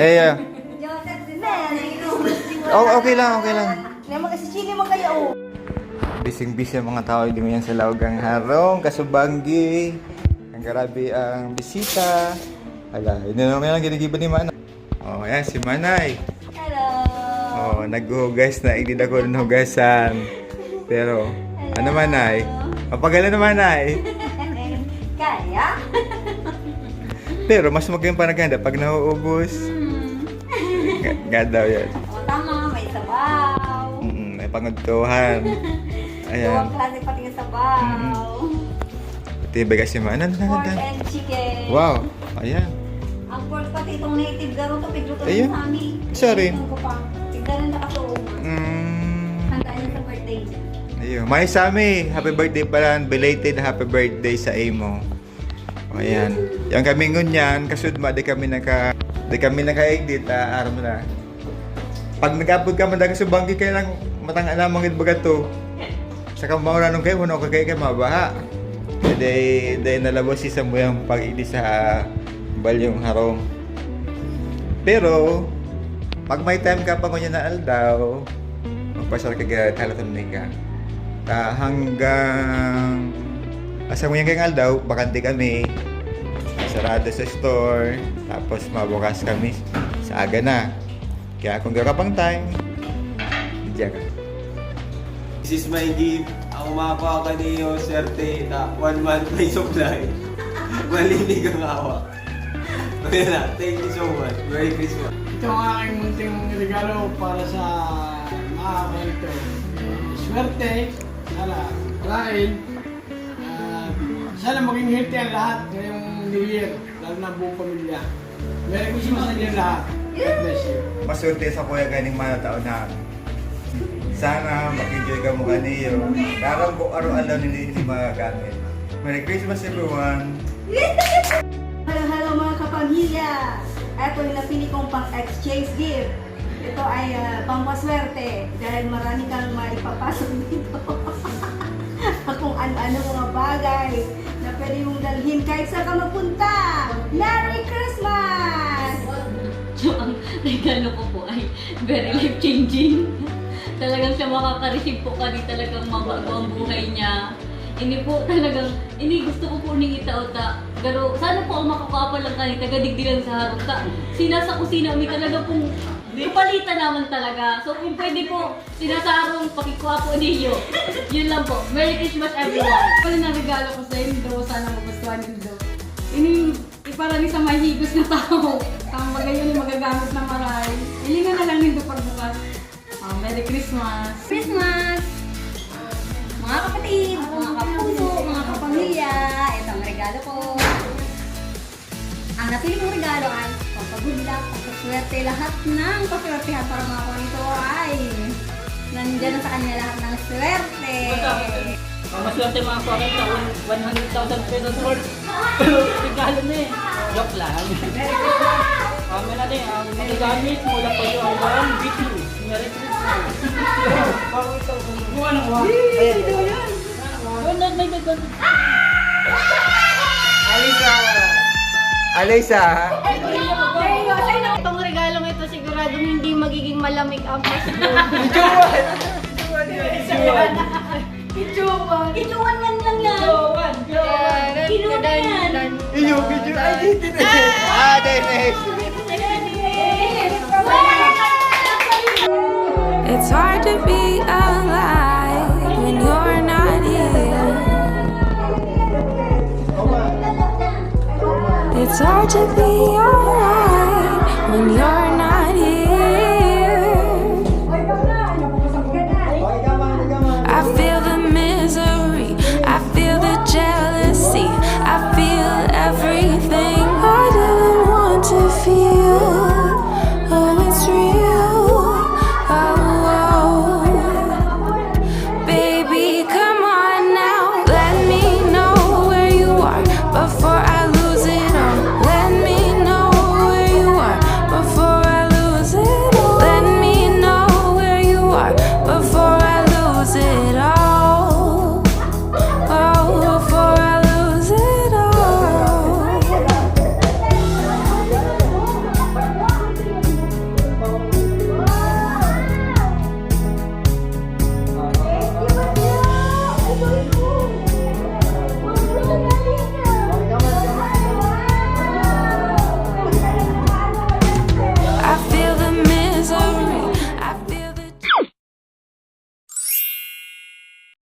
Eh, ah, na. oh, okay lang, okay lang. Naman kasi chili mo kayo. Bising-bising ang mga tao di yan sa Laugang Harong, Kasubanggi. Ang grabe ang bisita. Ala, na naman ang ginigiba ni Manay. Oh, yan, si Manay. Hello. Oh, naghuhugas na, hindi na ko hugasan. Pero, ano Manay? Mapagalan naman Manay. Kaya? Pero mas maganda pa naganda pag nauubos. Nga, nga daw yan. O tama, may sabaw. Mm, may pangagtuhan. Ayan. Duwang klase pati yung sabaw. Tibay kasi Manay. Pork and chicken. Wow. Ayan. Ang pork pati itong native garo to, pigluto Ayun. ng sami. Isa rin. Tingnan ko pa. Tignan na. Mm. Handa niya sa birthday. Ayun. May Sami, happy birthday pala. Belated happy birthday sa Amo. O, Ayan. Yung kami ngunyan, kasudma, di kami naka... Di kami naka-edit, ah, araw mo na. Pag nag-upload ka man daga sa bangki, kaya lang matang alamang itbaga to. Sa kamahura nung kayo, wano ka kayo kayo mabaha. Day, day nalabos si Samu yung pag-idi sa balyong harong. Pero, pag may time ka pa ngunyan na aldaw, magpasal ka gaya talatan ka. Ta hanggang asa mo yung kang aldaw, bakante kami. Sarado sa store. Tapos mabukas kami sa aga na. Kaya kung gawin ka pang time, hindi ka. This is my gift. Ako makakuha ka niyo, swerte na one month may supply. Malinig ang awa. Kaya na, thank you so much. Merry Christmas. Ito ang aking munting regalo para sa mga kanito. Swerte, sana, dahil sana maging healthy ang lahat ngayong New Year, lalo na buong pamilya. Merry Christmas sa inyo lahat. God bless you. Masulti sa kuya ganing mga taon na sana mag-enjoy ka mo kaniyo. Karang ko araw-araw nila si mga gamit. Merry Christmas everyone! Hello, hello mga kapamilya! Ito yung napili kong pang-exchange gift. Ito ay uh, pampaswerte dahil marami kang maipapasok dito. Kung ano-ano mga bagay pwede mong dalhin kahit saan ka magpunta. Merry Christmas! ang regalo ko po ay very life-changing. Talagang siya makaka-receive po kani talagang mabago ang buhay niya. Ini po talagang, ini gusto ko po ning itaota. Pero sana po ang makakapal lang kani tagadigdigan sa harap ka. Sina sa kusina, may talaga pong kapalitan naman talaga. So kung pwede po, sinasarong pakikuha po ninyo. Yun lang po. Merry Christmas everyone! Pala na regalo ko sa inyo, sana magustuhan niyo. Ini para ni sa mahigos na tao. Bagay yun magagamit na maray. Hilingan na lang nito pagbukas. Ah, Merry Christmas! Christmas! Mga kapatid, mga kapuso, mga kapamilya, ito ang regalo ko. Ang napili kong regalo ay pampagulak, pampaswerte, lahat ng paswertehan para mga ko nito ay nandyan na sa kanya lahat ng swerte. Ang maswerte mga foreign na 100,000 pesos worth. Regalo na eh. Joke lang. Kami na din, ang magagamit mula pa yung hanggang video. Merry Christmas. Kung ano ko, Wala, may may Alisa! Alisa! Itong regalong ito siguradong hindi magiging malamig ang Pasko. Kinuwan yan lang yan. Kinuwan yan. Video, ay, dito na. Ah, then next. It's hard to be alive hard to be alright when you're